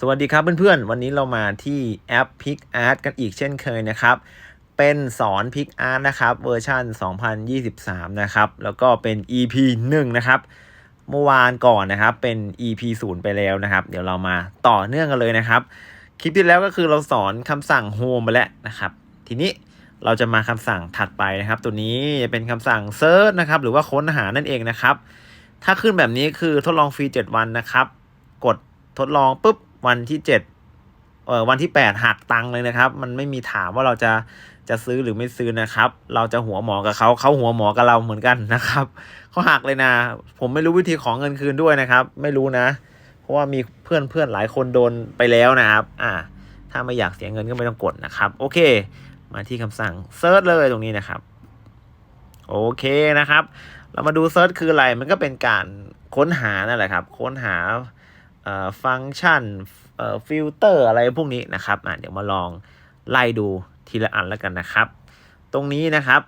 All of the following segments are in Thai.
สวัสดีครับเพื่อนๆ วันนี้เรามาที่แอป PicArt กันอีกเช่นเคยนะครับ เป็นสอน PicArt นะครับเวอร์ชัน2023 นะครับ แล้วก็เป็น EP 1 นะครับ เมื่อวานก่อนนะครับเป็น EP 0 ไปแล้วนะครับ เดี๋ยวเรามาต่อเนื่องกันเลยนะครับ คลิปที่แล้วก็คือเราสอนคำสั่ง home ไปแล้วนะครับ ทีนี้เราจะมาคำสั่งถัดไปนะครับ ตัวนี้จะเป็นคำสั่ง search นะครับ หรือว่าค้นหานั่นเองนะครับ ถ้าขึ้นแบบนี้คือทดลองฟรี 7 วันนะครับ กดทดลองปุ๊บ วันที่7เอ่อวันที่8หักตังเลยนะครับ มันไม่มีถามว่าเราจะจะซื้อหรือไม่ซื้อนะครับ เราจะหัวหมอกับเขาเขาหัวหมอกับเราเหมือนกันนะครับเขาหักเลยนะ ผมไม่รู้วิธีของเงินคืนด้วยนะครับ ไม่รู้นะ เพราะว่ามีเพื่อนเพื่อนหลายคนโดนไปแล้วนะครับ อ่า ถ้าไม่อยากเสียเงินก็ไม่ต้องกดนะครับ โอเค มาที่คำสั่งเซิร์ชเลยตรงนี้นะครับ โอเคนะครับ เรามาดูเซิร์ชคืออะไร มันก็เป็นการค้นหานั่นแหละครับ ค้นหา ฟังก์ชันฟิลเตอร์อะไรพวกนี้นะครับเดี๋ยวมาลองไล่ดูทีละอันแล้วกันนะครับ ตรงนี้นะครับ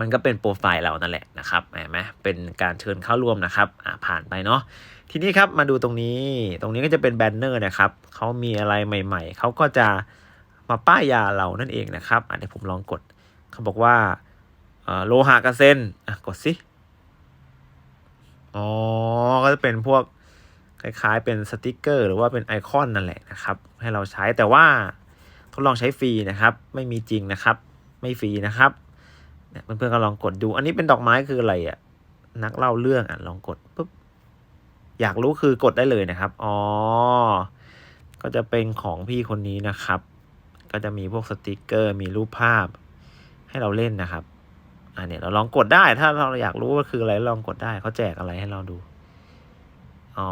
มันก็เป็นโปรไฟล์เรานั่นแหละนะครับเห็นไหมเป็นการเชิญเข้าร่วมนะครับผ่านไปเนาะทีนี้ครับมาดูตรงนี้ตรงนี้ก็จะเป็นแบนเนอร์นะครับเขามีอะไรใหม่ ๆเขาก็จะมาป้ายยาเรานั่นเองนะครับเดี๋ยวผมลองกดเขาบอกว่าโลหะกับเซนกดสิอ๋อก็จะเป็นพวก คล้ายๆ เป็นสติกเกอร์หรือว่าเป็นไอคอนนั่นแหละนะครับให้เราใช้แต่ว่าทดลองใช้ฟรีนะครับ ไม่มีจริงนะครับ ไม่ฟรีนะครับเพื่อนๆก็ลองกดดู อันนี้เป็นดอกไม้คืออะไรอะนักเล่าเรื่องอะลองกดปุ๊บอยากรู้คือกดได้เลยนะครับอ๋อก็จะเป็นของพี่คนนี้นะครับ ก็จะมีพวกสติกเกอร์ มีรูปภาพ ให้เราเล่นนะครับอ่าเนี่ยเราลองกดได้ถ้าเราอยากรู้ว่าคืออะไรลองกดได้เขาแจกอะไรให้เราดู อ๋อ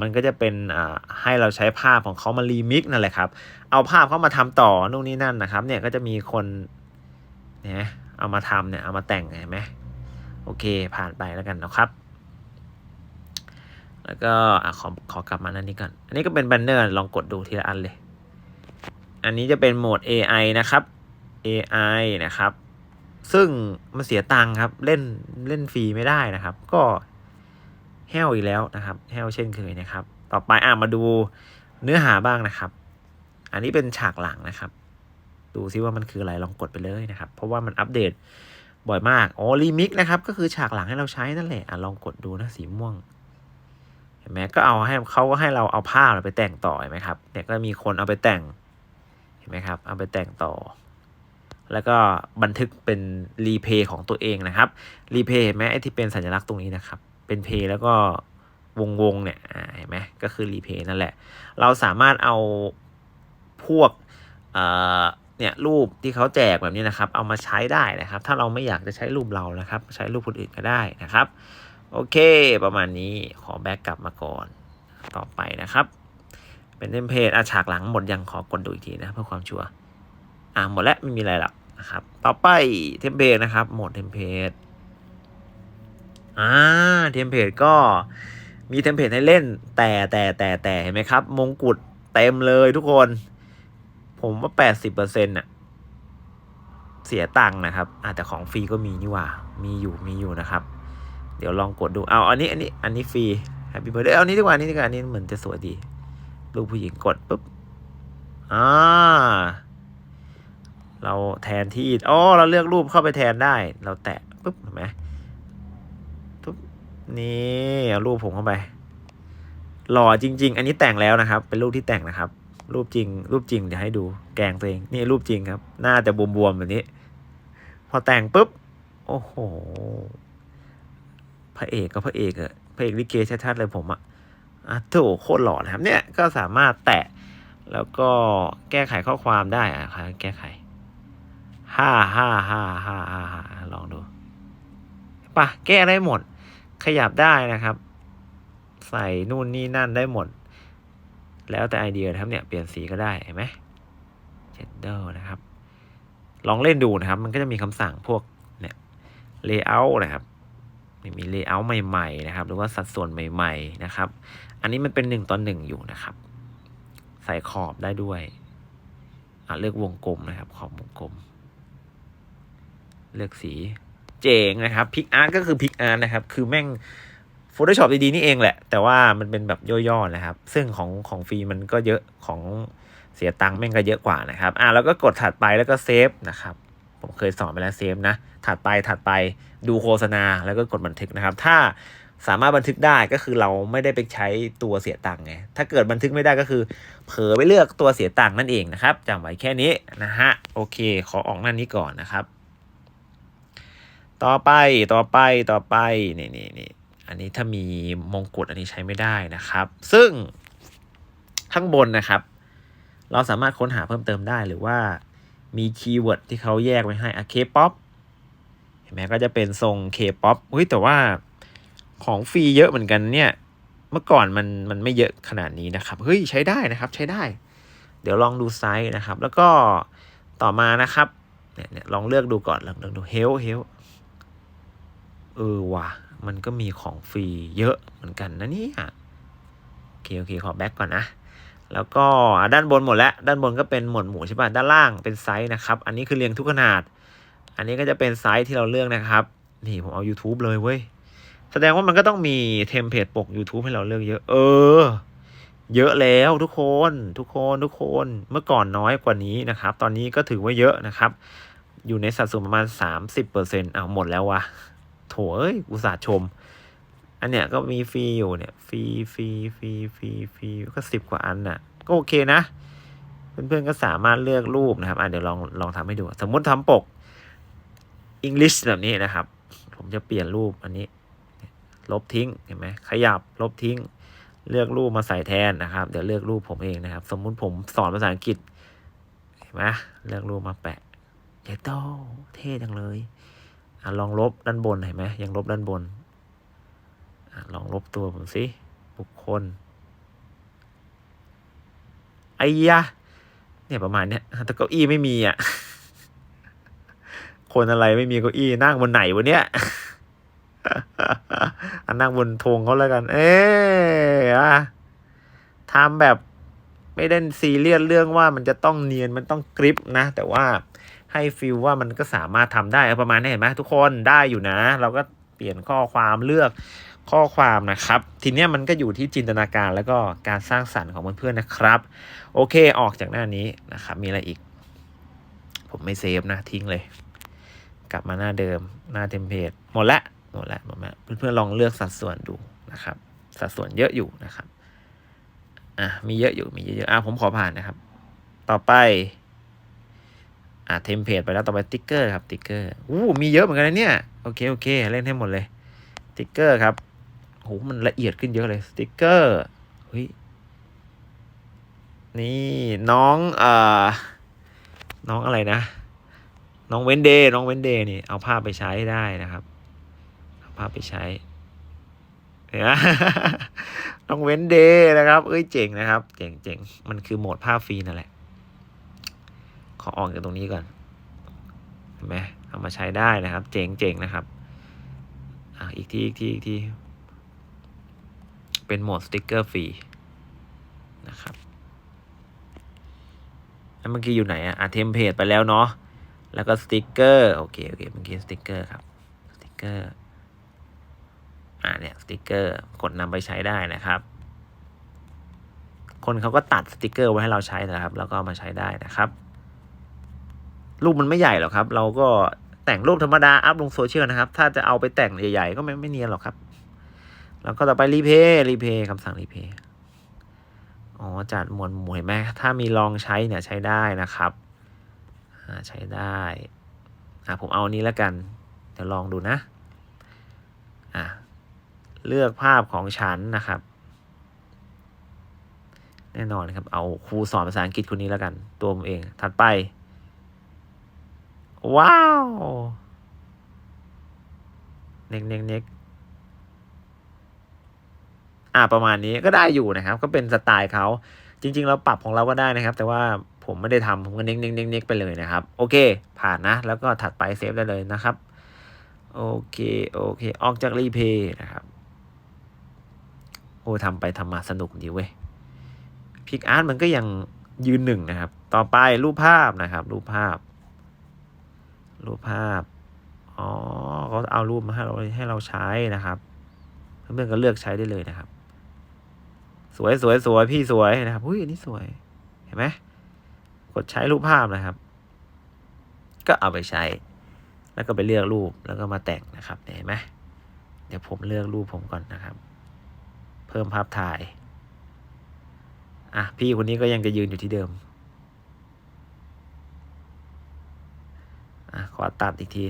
มันก็จะเป็นอ่าให้เราใช้ภาพของเขามารีมิกนั่นแหละครับ เอาภาพเขามาทำต่อนู่นนี่นั่นนะครับ เนี่ยก็จะมีคนเนี่ยเอามาทำเนี่ยเอามาแต่งเห็นไหมโอเคผ่านไปแล้วกันนะครับ แล้วก็อะขอขอกลับมานั่นนี้ก่อน อันนี้ก็เป็นแบนเนอร์ลองกดดูทีละอันเลย อันนี้จะเป็นโหมด AI นะครับ AI นะครับ ซึ่งมันเสียตังค์ครับ เล่นเล่นฟรีไม่ได้นะครับ ก็ แห้วอีกแล้วนะครับแห้วเช่นเคยนะครับ ต่อไปอะมาดูเนื้อหาบ้างนะครับ อันนี้เป็นฉากหลังนะครับ ดูซิว่ามันคืออะไรลองกดไปเลยนะครับ เพราะว่ามันอัปเดตบ่อยมากอ๋อรีมิกนะครับ ก็คือฉากหลังให้เราใช้นั่นแหละอะลองกดดูนะสีม่วงเห็นไหมก็เอาให้เขาก็ให้เราเอาภาพเราไปแต่งต่อเห็นไหมครับเนี่ยก็มีคนเอาไปแต่งเห็นไหมครับ เอาไปแต่งต่อ แล้วก็บันทึกเป็นรีเพย์ของตัวเองนะครับรีเพย์เห็นไหมไอ้ที่เป็นสัญลักษณ์ตรงนี้นะครับ เป็นเพย์แล้วก็วงวงๆเนี่ยเห็นไหมก็คือรีเพย์นั่นแหละ เราสามารถเอาพวกเเนี่ยรูปที่เขาแจกแบบนี้นะครับ เอามาใช้ได้นะครับ ถ้าเราไม่อยากจะใช้รูปเรานะครับ ใช้รูปคนอื่นก็ได้นะครับ โอเค ประมาณนี้ขอแบ็กกลับมาก่อนต่อไปนะครับ เป็นเทมเพลตอาฉากหลังหมดยังขอกดดูอีกทีนะเพื่อความชัวร์อ่าหมดแล้วไม่มีอะไรหรอกนะครับ ต่อไปเทมเพลตนะครับ หมดเทมเพลต อ่าเทมเพลตก็มีเทมเพลตให้เล่น แต่แต่แต่แต่เห็นไหมครับ มงกุฎเต็มเลยทุกคน ผมว่าแปดสิบเปอร์เซ็นต์น่ะเสียตังค์นะครับอาแต่ของฟรีก็มีนี่ว่า มีอยู่มีอยู่นะครับ เดี๋ยวลองกดดูเอาอันนี้อันนี้อันนี้ฟรีแฮปปี้เบิร์ดเอาอันนี้ดีกว่านี้ดีกว่าอันนี้เหมือนจะสวยดีรูปผู้หญิงกดปุ๊บอ่าเราแทนที่อ๋อเราเลือกรูปเข้าไปแทนได้ เราแตะปุ๊บเห็นไหม นี่เอารูปผมเข้าไป หล่อจริง ๆ อันนี้แต่งแล้วนะครับ เป็นรูปที่แต่งนะครับ รูปจริง รูปจริงเดี๋ยวให้ดู แกงตัวเอง นี่รูปจริงครับ หน้าจะบวมๆแบบนี้ พอแต่งปุ๊บ โอ้โห พระเอกก็พระเอกอะพระเอกลิเกชัดๆเลยผมอะอะโถโคตรหล่อนะครับ เนี่ยก็สามารถแตะแล้วก็แก้ไขข้อความได้อะครับแก้ไขห้าห้าห้าห้าห้าห้าลองดูปะแก้ได้หมด ขยับได้นะครับ ใส่นู่นนี่นั่นได้หมด แล้วแต่ไอเดียนะครับเนี่ยเปลี่ยนสีก็ได้เห็นไหมเชดเดอร์นะครับ ลองเล่นดูนะครับ มันก็จะมีคำสั่งพวกเนี่ยเลเยอร์นะครับมีเลเยอร์ใหม่ๆนะครับ หรือว่าสัดส่วนใหม่ๆนะครับ อันนี้มันเป็นหนึ่งต่อหนึ่งอยู่นะครับ ใส่ขอบได้ด้วยเลือกวงกลมนะครับ ขอบวงกลม เลือกสี เจ๋งนะครับพิกอาร์ตก็คือพิกอาร์ตนะครับ คือแม่ง Photoshop ดีๆนี่เองแหละ แต่ว่ามันเป็นแบบย่อๆนะครับ ซึ่งของของฟรีมันก็เยอะของเสียตังค์แม่งก็เยอะกว่านะครับ อะแล้วก็กดถัดไปแล้วก็เซฟนะครับ ผมเคยสอนไปแล้วเซฟนะ ถัดไปถัดไปดูโฆษณาแล้วก็กดบันทึกนะครับ ถ้าสามารถบันทึกได้ก็คือเราไม่ได้ไปใช้ตัวเสียตังค์ไง ถ้าเกิดบันทึกไม่ได้ก็คือ เผลอไปเลือกตัวเสียตังค์นั่นเองนะครับจำไว้แค่นี้นะฮะ โอเค ขอออกหน้านี้ก่อนนะครับ ต่อไปต่อไปต่อไปนี่นี่นี่อันนี้ถ้ามีมงกุฎอันนี้ใช้ไม่ได้นะครับ ซึ่งข้างบนนะครับ เราสามารถค้นหาเพิ่มเติมได้หรือว่ามีคีย์เวิร์ดที่เขาแยกไว้ให้อะเคป๊อปเห็นไหมก็จะเป็นทรงเคป๊อปอุ้ยแต่ว่าของฟรีเยอะเหมือนกันเนี่ยเมื่อก่อนมันมันไม่เยอะขนาดนี้นะครับเฮ้ยใช้ได้นะครับใช้ได้ เดี๋ยวลองดูไซส์นะครับ แล้วก็ต่อมานะครับเนี่ยเนี่ยลองเลือกดูก่อนลองเลือกดูเฮลเฮล เออว่ะมันก็มีของฟรีเยอะเหมือนกันนะเนี่ยโอเคโอเคขอแบ็กก่อนนะ แล้วก็ด้านบนหมดแล้ว ด้านบนก็เป็นหมวดหมู่ใช่ป่ะด้านล่างเป็นไซส์นะครับ อันนี้คือเรียงทุกขนาด อันนี้ก็จะเป็นไซส์ที่เราเลือกนะครับ นี่ผมเอา YouTube เลยเว้ย แสดงว่ามันก็ต้องมีเทมเพลตปก YouTube ให้เราเลือกเยอะ เออ เยอะแล้วทุกคนทุกคนทุกคนเมื่อก่อนน้อยกว่านี้นะครับ ตอนนี้ก็ถือว่าเยอะนะครับ อยู่ในสัดส่วนประมาณ 30%เปอร์เซ็นต์อ้าหมดแล้ววะ ถเอ้ยอุตส่าห์ชม อันเนี้ยก็มีฟรีอยู่เนี่ยฟรีฟรีฟรีฟรีฟรีก็สิบกว่าอันน่ะ ก็โอเคนะเพื่อนๆก็สามารถเลือกรูปนะครับอะเดี๋ยวลองลองทำให้ดู สมมติทำปก English แบบนี้นะครับ ผมจะเปลี่ยนรูปอันนี้ ลบทิ้งเห็นไหมขยับลบทิ้ง เลือกรูปมาใส่แทนนะครับ เดี๋ยวเลือกรูปผมเองนะครับ สมมุติผมสอนภาษาอังกฤษเห็นไหมเลือกรูปมาแปะเยโตเท่จังเลย อลองลบด้านบนเห็นไหมยังลบด้านบนอลองลบตัวผมสิบุคคลไอ้ยะเนี่ยประมาณเนี้ยแต่เก้าอี้ไม่มีอะคนอะไรไม่มีเก้าอี้นั่งบนไหนวะเนี่ยอันนั่งบนธงเขาแล้วกัน เอออะทำแบบไม่ได้ซีเรียสเรื่องว่ามันจะต้องเนียนมันต้องกริปนะ แต่ว่า ให้ฟีลว่ามันก็สามารถทำได้ประมาณนี้เห็นไหมทุกคนได้อยู่นะ เราก็เปลี่ยนข้อความเลือกข้อความนะครับ ทีนี้มันก็อยู่ที่จินตนาการแล้วก็การสร้างสรรค์ของเพื่อนๆนะครับ โอเคออกจากหน้านี้นะครับ มีอะไรอีก ผมไม่เซฟนะทิ้งเลย กลับมาหน้าเดิมหน้าเทมเพลตหมดละหมดละหมดละเพื่อนๆลองเลือกสัดส่วนดูนะครับ สัดส่วนเยอะอยู่นะครับอะมีเยอะอยู่มีเยอะๆอะผมขอผ่านนะครับ ต่อไป อะเทมเพลตไปแล้วต่อไปติ๊กเกอร์ครับติ๊กเกอร์อู้มีเยอะเหมือนกันนะเนี่ยโอเคโอเคเล่นให้หมดเลยติ๊กเกอร์ครับโหมันละเอียดขึ้นเยอะเลยสติ๊กเกอร์เฮ้ยนี่น้องเอ่อน้องอะไรนะ น้องเวนเดย์น้องเวนเดย์นี่เอาภาพไปใช้ได้นะครับ เอาภาพไปใช้เห็นไหมน้องเวนเดย์นะครับ เอ้ยเจ๋งนะครับ เจ๋งเจ๋งมันคือโหมดภาพฟรีนั่นแหละ อออกจากตรงนี้ก่อนเห็นไหมเอามาใช้ได้นะครับ เจ๋งเจ๋งนะครับอะอีกที่อีกที่อีกที่ เป็นโหมดสติ๊กเกอร์ฟรีนะครับแล้วเมื่อกี้อยู่ไหนอะอะเทมเพลตไปแล้วเนาะแล้วก็สติกเกอร์โอเคโอเคเมื่อกี้สติกเกอร์ครับสติกเกอร์อ่าเนี่ยสติกเกอร์กดนำไปใช้ได้นะครับ คนเขาก็ตัดสติกเกอร์ไว้ให้เราใช้นะครับ แล้วก็มาใช้ได้นะครับ รูปมันไม่ใหญ่หรอกครับ เราก็แต่งรูปธรรมดาอัพลงโซเชียลนะครับ ถ้าจะเอาไปแต่งใหญ่ๆ ก็ไม่ไม่เนียนหรอกครับ แล้วก็ต่อไปรีเพย์รีเพย์คำสั่งรีเพย์อ๋อจัดหมวดหมู่เห็นไหมถ้ามีลองใช้เนี่ยใช้ได้นะครับอ่าใช้ได้อ่าผมเอานี้แล้วกัน เดี๋ยวลองดูนะอ่าเลือกภาพของฉันนะครับ แน่นอนครับ เอาครูสอนภาษาอังกฤษคนนี้แล้วกัน ตัวผมเอง ถัดไป ว้าวเน็กเน็กเน็กอ่าประมาณนี้ก็ได้อยู่นะครับ ก็เป็นสไตล์เขาจริง ๆ เราปรับของเราก็ได้นะครับ แต่ว่าผมไม่ได้ทำผมก็เน็กเน็กเน็กเน็กไปเลยนะครับ โอเค ผ่านนะ แล้วก็ถัดไปเซฟได้เลยนะครับ โอเค โอเค ออกจากรีเพย์นะครับ โอ้ทำไปทำมาสนุกดีเว้ยพิกอาร์ตมันก็ยังยืนหนึ่งนะครับ ต่อไปรูปภาพนะครับ รูปภาพ รูปภาพ อ๋อเขาเอารูปมาให้เราให้เราใช้นะครับ เพื่อนๆก็เลือกใช้ได้เลยนะครับ สวยสวยสวยพี่สวยนะครับอุ้ยอันนี้สวย เห็นไหมกดใช้รูปภาพนะครับ ก็เอาไปใช้ แล้วก็ไปเลือกรูปแล้วก็มาแต่งนะครับเห็นไหมเดี๋ยวผมเลือกรูปผมก่อนนะครับ เพิ่มภาพถ่าย อะพี่คนนี้ก็ยังจะยืนอยู่ที่เดิม อะขอตัดอีกที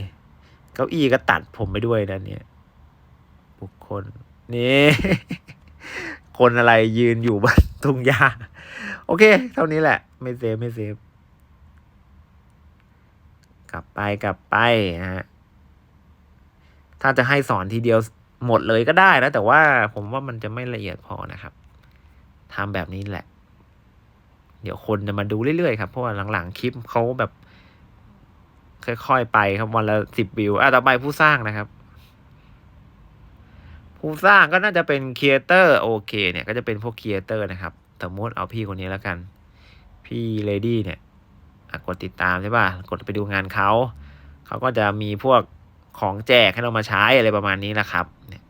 เก้าอี้ก็ตัดผมไปด้วยนะเนี่ย บุคคล นี่ คนอะไรยืนอยู่บนทุ่งหญ้า โอเค เท่านี้แหละ ไม่เซฟไม่เซฟ กลับไปกลับไปนะฮะ ถ้าจะให้สอนทีเดียวหมดเลยก็ได้นะ แต่ว่าผมว่ามันจะไม่ละเอียดพอนะครับทำแบบนี้แหละ เดี๋ยวคนจะมาดูเรื่อยๆครับ เพราะว่าหลังๆคลิปเขาแบบ ค่อยๆไปครับวันละสิบวิวอะต่อไปผู้สร้างนะครับ ผู้สร้างก็น่าจะเป็นครีเอเตอร์โอเค เนี่ยก็จะเป็นพวกครีเอเตอร์นะครับ สมมติเอาพี่คนนี้แล้วกัน พี่เลดี้เนี่ยกดติดตามใช่ป่ะกดไปดูงานเขา เขาก็จะมีพวกของแจกให้เรามาใช้อะไรประมาณนี้นะครับ เนี่ย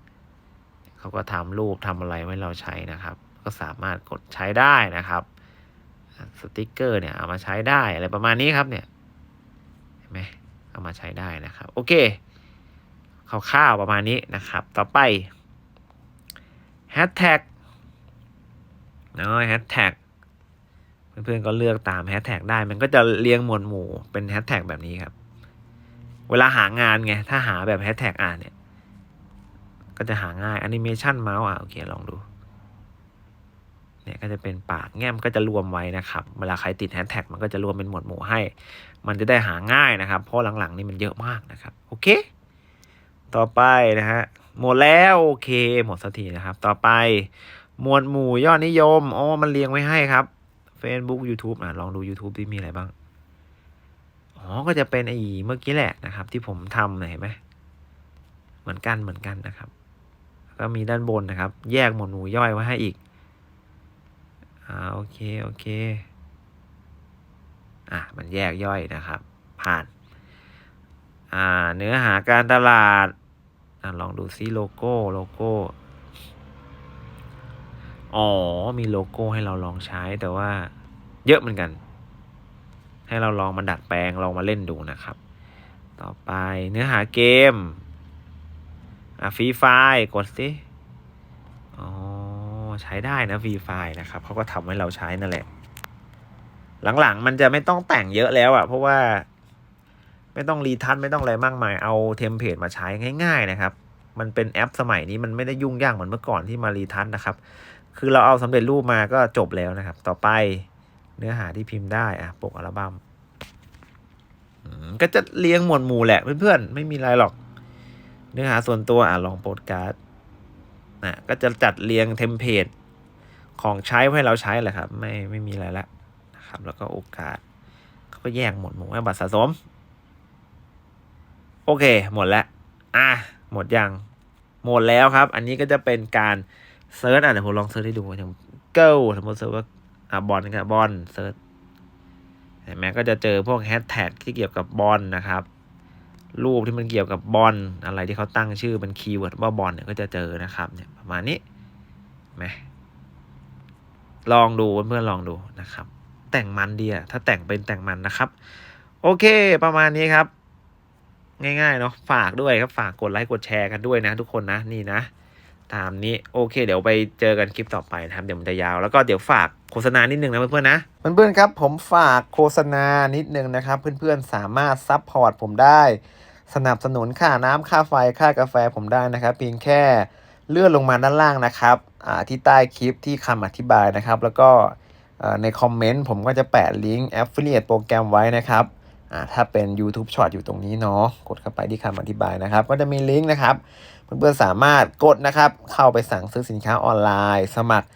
เขาก็ทำรูปทำอะไรให้เราใช้นะครับ ก็สามารถกดใช้ได้นะครับสติกเกอร์เนี่ยเอามาใช้ได้อะไรประมาณนี้ครับเนี่ย ห็นไหมเอามาใช้ได้นะครับ โอเคคร่าวๆประมาณนี้นะครับ ต่อไปแฮชแท็กเนาะแฮชแท็กเพื่อนๆก็เลือกตามแฮชแท็กได้ มันก็จะเรียงหมวดหมู่เป็นแฮชแท็กแบบนี้ครับ เวลาหางานไง ถ้าหาแบบแฮชแท็กอ่านเนี่ย ก็จะหาง่ายแอนิเมชันเมาส์อะ โอเค ลองดู เนี่ยก็จะเป็นปากแง้มก็จะรวมไว้นะครับ เวลาใครติดแฮชแท็กมันก็จะรวมเป็นหมวดหมู่ให้ มันจะได้หาง่ายนะครับ เพราะหลังๆนี่มันเยอะมากนะครับ โอเค ต่อไปนะฮะหมดแล้วโอเค หมดสักทีนะครับ ต่อไปหมวดหมู่ยอดนิยมอ๋อมันเรียงไว้ให้ครับ Facebook YouTube อะลองดู YouTube ที่มีอะไรบ้างอ๋อก็จะเป็นไอ้เมื่อกี้แหละนะครับ ที่ผมทำเห็นไหมเหมือนกันเหมือนกันนะครับ ก็มีด้านบนนะครับ แยกหมวดหมู่ย่อยไว้ให้อีกอ่าโอเค โอเค อะมันแยกย่อยนะครับ ผ่านอ่าเนื้อหาการตลาดอะลองดูซิโลโก้โลโก้อ๋อมีโลโก้ให้เราลองใช้แต่ว่าเยอะเหมือนกัน ให้เราลองมาดัดแปลงลองมาเล่นดูนะครับ ต่อไปเนื้อหาเกมอะฟรีไฟกดสิอ๋อใช้ได้นะฟรีไฟนะครับเขาก็ทำให้เราใช้นั่นแหละ หลังๆ มันจะไม่ต้องแต่งเยอะแล้วอะ่ะ เพราะว่าไม่ต้องรีทัชไม่ต้องอะไรมากมาย เอาเทมเพลตมาใช้ง่าย ๆ นะครับ มันเป็นแอปสมัยนี้มันไม่ได้ยุ่งยากเหมือนเมื่อก่อนที่มารีทัชนะครับ คือเราเอาสำเร็จรูปมาก็จบแล้วนะครับ ต่อไปเนื้อหาที่พิมพ์ได้อะปกอัลบัมอืมก็จะเรียงหมวดหมู่แหละเพื่อนๆไม่มีอะไรหรอก เนื้อหาส่วนตัวอะลองโปดการ์ดนะก็จะจัดเรียงเทมเพลตของใช้ให้เราใช้แหละครับ ไม่ไม่มีอะไรละ นะครับ แล้วก็โอกาสเขาก็แยกหมดหมู่บัตรสะสม โอเค หมดแล้วอะหมดยังหมดแล้วครับ อันนี้ก็จะเป็นการเซิร์ชอะเดี๋ยวผมลองเซิร์ชให้ดูอย่างเกิลสมมติเซิร์ชว่าอะบอลกับบอลเซิร์ชเห็นไหมก็จะเจอพวกแฮชแท็กที่เกี่ยวกับบอลนะครับ รูปที่มันเกี่ยวกับบอลอะไรที่เขาตั้งชื่อเป็นคีย์เวิร์ดว่าบอลเนี่ยก็จะเจอนะครับเนี่ยประมาณนี้ไหมลองดูเพื่อนๆลองดูนะครับ แต่งมันดีอะถ้าแต่งเป็นแต่งมันนะครับ โอเค ประมาณนี้ครับ ง่ายๆเนาะฝากด้วยครับฝากกดไลค์กดแชร์กันด้วยนะ ทุกคนนะนี่นะตามนี้โอเค เดี๋ยวไปเจอกันคลิปต่อไปนะครับเดี๋ยวมันจะยาวแล้วก็เดี๋ยวฝากโฆษณานิดนึงนะเพื่อนๆนะเพื่อนๆครับ ผมฝากโฆษณานิดนึงนะครับ เพื่อนๆสามารถซัพพอร์ตผมได้ สนับสนุนค่าน้ำค่าไฟค่ากาแฟผมได้นะครับ เพียงแค่เลื่อนลงมาด้านล่างนะครับที่ใต้คลิปที่คำอธิบายนะครับ แล้วก็ ในคอมเมนต์ผมก็จะแปะลิงก์ Affiliate โปรแกรมไว้นะครับถ้าเป็น YouTube Short อยู่ตรงนี้เนาะกดเข้าไปที่คำอธิบายนะครับ ก็จะมีลิงก์นะครับ เพื่อนๆสามารถกดนะครับ เข้าไปสั่งซื้อสินค้าออนไลน์ สมัคร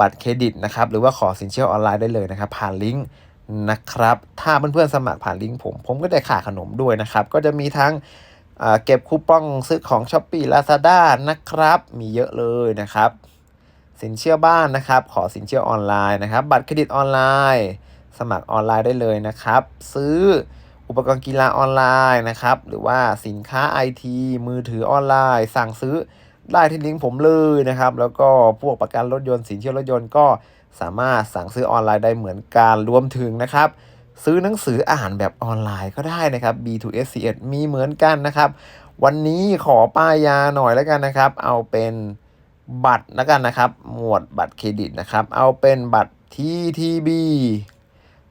บัตรเครดิตนะครับ หรือว่าขอสินเชื่อออนไลน์ได้เลยนะครับ ผ่านลิงก์นะครับ ถ้าเพื่อนๆสมัครผ่านลิงก์ผม ผมก็ได้ค่าขนมด้วยนะครับ ก็จะมีทั้งเอ่อเก็บคูปองซื้อของ s h อ p e e Lazada นะครับ มีเยอะเลยนะครับ สินเชื่อบ้านนะครับ ขอสินเชื่อออนไลน์นะครับ บัตรเครดิตออนไลน์ สมัครออนไลน์ได้เลยนะครับ ซื้ออุปกรณ์กีฬาออนไลน์นะครับ หรือว่าสินค้าไอทีมือถือออนไลน์ สั่งซื้อได้ที่ลิงก์ผมเลยนะครับ แล้วก็พวกประกันรถยนต์สินเชื่อรถยนต์ก็สามารถสั่งซื้อออนไลน์ได้เหมือนกันรวมถึงนะครับ ซื้อหนังสืออ่านแบบออนไลน์ก็ได้นะครับ B2S41 มีเหมือนกันนะครับ วันนี้ขอป้ายยาหน่อยแล้วกันนะครับ เอาเป็น บัตรแล้วกันนะครับ หมวดบัตรเครดิตนะครับ เอาเป็นบัตร TTB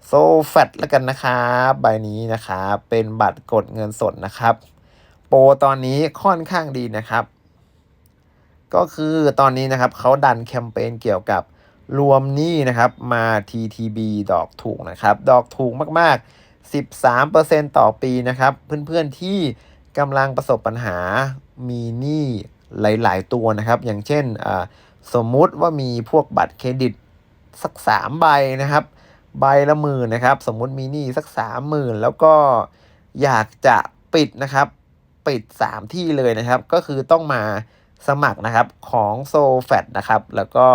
โซแฟตแล้วกันนะครับใบนี้นะครับเป็นบัตรกดเงินสดนะครับ โปรตอนนี้ค่อนข้างดีนะครับ ก็คือตอนนี้นะครับเขาดันแคมเปญเกี่ยวกับรวมหนี้นะครับมา TTB ดอกถูกนะครับ ดอกถูกมากๆ 13%ต่อปีนะครับ เพื่อนๆที่กำลังประสบปัญหามีหนี้ หลาย ๆ ตัวนะครับ อย่างเช่นสมมุติว่ามีพวกบัตรเครดิตสัก3ใบนะครับ ใบละหมื่นนะครับ สมมุติมีหนี้สัก30,000แล้วก็อยากจะปิดนะครับปิด 3 ที่เลยนะครับ ก็คือต้องมาสมัครนะครับของโซแฟตนะครับ แล้วก็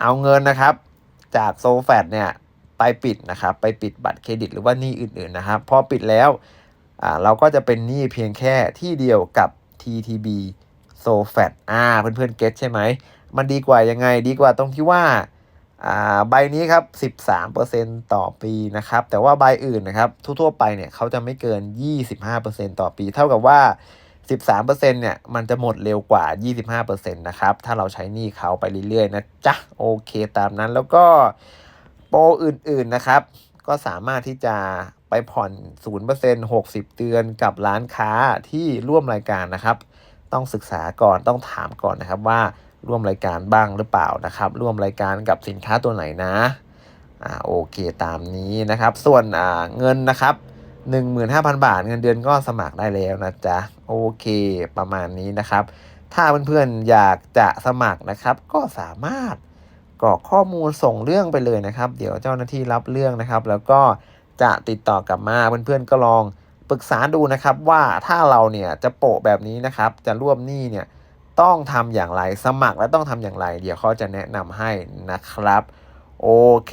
เอาเงินนะครับ จากโซแฟตเนี่ยไปปิดนะครับ ไปปิดบัตรเครดิตหรือว่าหนี้อื่นๆนะครับ พอปิดแล้วเราก็จะเป็นหนี้เพียงแค่ที่เดียวกับ TTB โซแฟตอ่าเพื่อนๆเก็ตใช่ไหม มันดีกว่ายังไงดีกว่าตรงที่ว่าอ่าใบนี้ครับ 13%ต่อปีนะครับ แต่ว่าใบอื่นนะครับทั่วๆไปเนี่ยเขาจะไม่เกิน 25%ต่อปี เท่ากับว่า 13%เนี่ยมันจะหมดเร็วกว่า 25%นะครับ ถ้าเราใช้หนี้เขาไปเรื่อยๆนะจ๊ะ โอเคตามนั้นแล้วก็โปรอื่นๆนะครับ ก็สามารถที่จะ ไปผ่อน 0% 60 เดือนกับร้านค้าที่ร่วมรายการนะครับ ต้องศึกษาก่อนต้องถามก่อนนะครับว่าร่วมรายการบ้างหรือเปล่านะครับ ร่วมรายการกับสินค้าตัวไหนนะอ่าโอเคตามนี้นะครับ ส่วนอ่าเงินนะครับ 15,000 บาทเงินเดือนก็สมัครได้แล้วนะจ๊ะโอเค ประมาณนี้นะครับ ถ้าเพื่อนๆอยากจะสมัครนะครับ ก็สามารถกรอกข้อมูลส่งเรื่องไปเลยนะครับ เดี๋ยวเจ้าหน้าที่รับเรื่องนะครับ แล้วก็ จะติดต่อกลับมาเพื่อนๆก็ลองปรึกษาดูนะครับว่าถ้าเราเนี่ยจะโปะแบบนี้นะครับจะร่วมหนี้เนี่ยต้องทำอย่างไรสมัครและต้องทำอย่างไร เดี๋ยวเขาจะแนะนำให้นะครับ โอเค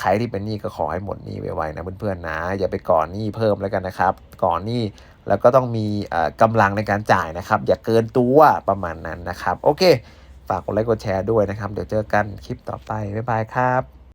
ใครที่เป็นหนี้ก็ขอให้หมดหนี้ไวๆนะเพื่อนๆนะ อย่าไปก่อนหนี้เพิ่มแล้วกันนะครับ ก่อนหนี้แล้วก็ต้องมีเอ่อกำลังในการจ่ายนะครับ อย่าเกินตัวประมาณนั้นนะครับ โอเค ฝากกดไลค์กดแชร์ด้วยนะครับ เดี๋ยวเจอกันคลิปต่อไปบ๊ายบายครับ